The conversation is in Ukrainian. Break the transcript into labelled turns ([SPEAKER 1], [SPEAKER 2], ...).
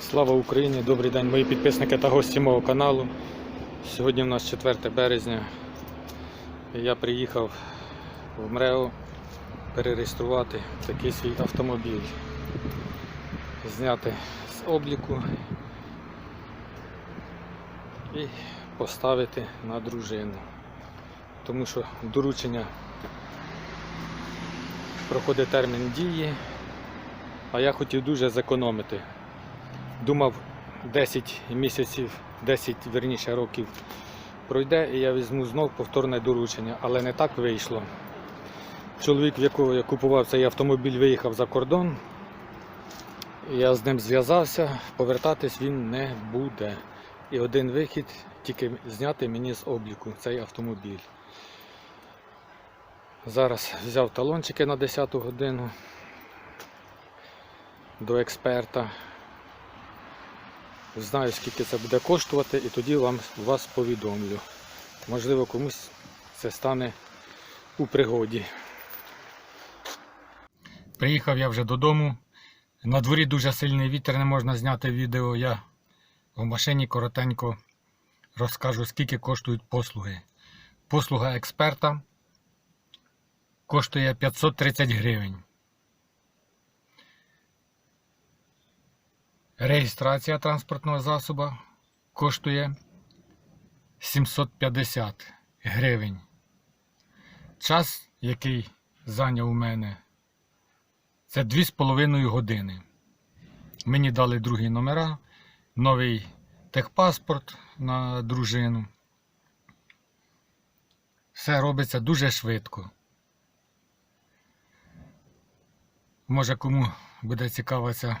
[SPEAKER 1] Слава Україні! Добрий день, мої підписники та гості мого каналу. Сьогодні у нас 4 березня. Я приїхав в МРЕО перереєструвати такий свій автомобіль, зняти з обліку і поставити на дружину. Тому що доручення проходить термін дії, а я хотів дуже зекономити. Думав 10 місяців, 10 верніше років пройде і я візьму знов повторне доручення, але не так вийшло. Чоловік, в якого я купував цей автомобіль, виїхав за кордон. Я з ним зв'язався, повертатись він не буде. І один вихід тільки зняти мені з обліку цей автомобіль. Зараз взяв талончики на 10 годину до експерта. Знаю, скільки це буде коштувати, і тоді вам вас повідомлю. Можливо, комусь це стане у пригоді. Приїхав я вже додому. На дворі дуже сильний вітер, не можна зняти відео. Я в машині коротенько розкажу, скільки коштують послуги. Послуга експерта коштує 530 гривень. Реєстрація транспортного засобу коштує 750 гривень. Час, який зайняв у мене, це 2,5 години. Мені дали другі номера, новий техпаспорт на дружину. Все робиться дуже швидко. Може кому буде цікава ця